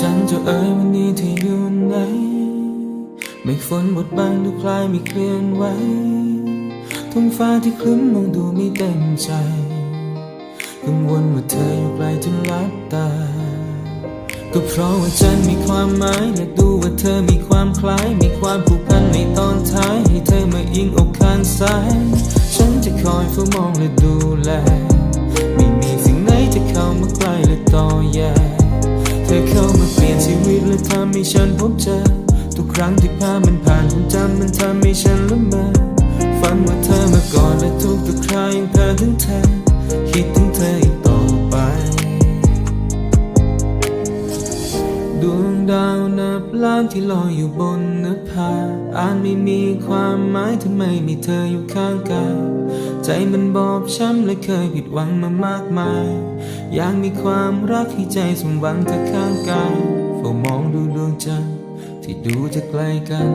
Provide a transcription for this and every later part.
จันทร์จะเอ่ยวันนี้เธออยู่ไหนเมฆฝนบดบังดูคลายไม่เคลื่อนไหวท้องฟ้าที่ครึ้มมองดูไม่เต็มใจกังวลว่าเธออยู่ไกลจนลับตา ก็เพราะว่าฉันมีความหมายและดูว่าเธอมีความคล้าย มีความผูกพันในตอนท้าย ให้เธอมาอิงอกข้างซ้าย ฉันจะคอยเฝ้ามองและดูแล ไม่มีสิ่งไหนจะเข้ามาใกล้และต่อแย่ เธอเข้ามาเปลี่ยนชีวิตและทำให้ฉันพบเจอ ทุกครั้งที่ภาพมันผ่านความจำมันทำให้ฉันละเมอฝันว่าเธอมาก่อนและทุกทุกๆครั้งเธอ ดวงดาวนับล้านที่ลอยอยู่บนนภาอาจไม่มีความหมายถ้าไม่มีเธออยู่ข้างกายใจมันบอบช้ำและเคยผิดหวังมามากมาย อยากมีความรักให้ใจสมหวังเธอข้างกายเฝ้ามองดูดวงจันทร์ที่ดูจะไกลกัน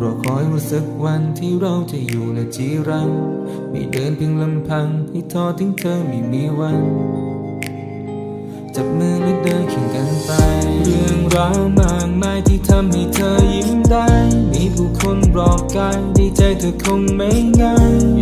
รอคอยว่าสักวันที่เราจะอยู่และจีรังไม่เดินเพียงลำพังให้ทอดทิ้งเธอไม่มีวัน จับมือและเดินเคียงกันไป ราวมากมายที่ทำให้เธอยิ้มได้ มีผู้คนรอบกายดีใจเธอคงไม่ง่าย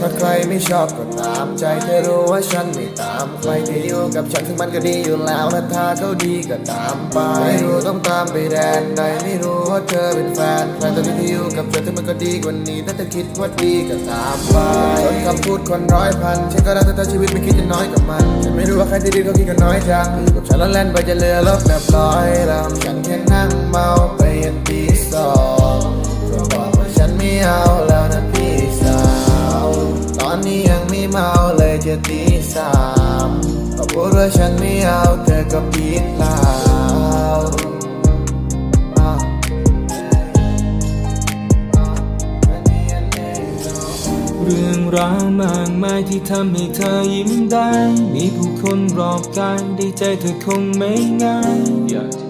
ถ้าใครไม่ชอบก็ตามใจเธอรู้ว่าฉันไม่ตาม ใครที่อยู่กับฉันซึ่งมันก็ดีอยู่แล้วและถ้าเขาดีก็ตามไป ไม่รู้ต้องตามไปแดนใดไม่รู้ว่าเธอเป็นแฟนใครตอนนี้ที่อยู่กับเธอซึ่งมันก็ดีกว่านี้ถ้าเธอคิดว่าดีก็ตามไปจนคำพูดคนร้อยพันฉันก็รักแต่ถ้าชีวิตไม่คิดจะน้อยกับมันฉันไม่รู้ว่าใครที่ดีเขาคิดกันน้อยจังอยู่กับฉันแล้วเล่นไปจะเลือลบแบบร้อยลำ เมาเลยจะตีสามก็พูดว่าฉันไม่เอาเธอก็ผิดล้วเรื่องราวมากมายที่ทำให้เธอยิ้มได้ มีผู้คนรอบกายไดีใจเธอคงไม่ง่าย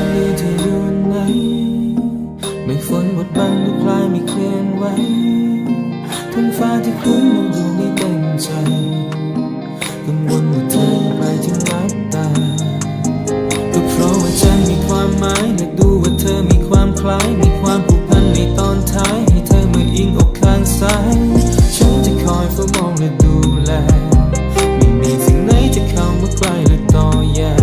ความคล้าย มีความผูกพันในตอนท้าย ให้เธอมาอิงอกข้างซ้าย ฉันจะคอยเฝ้ามองและดูแล ไม่มีสิ่งไหนจะเข้ามาใกล้และต่อแย่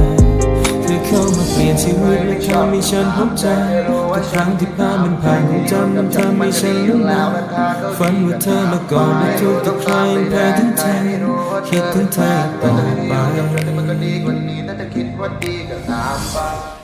เธอเข้ามาเปลี่ยนชีวิตและทำให้ฉันพบเจอทุกครั้งที่ภาพมันผ่านความจำมันทำให้ฉันลืมลาฝันว่าเธอมาก่อนและทุกทุกครายังแพ้ถึงเธอคิดถึงเธอต่อไปแต่มันก็ดีกว่านี้ถ้าเธอคิดว่าดีก็ตามไป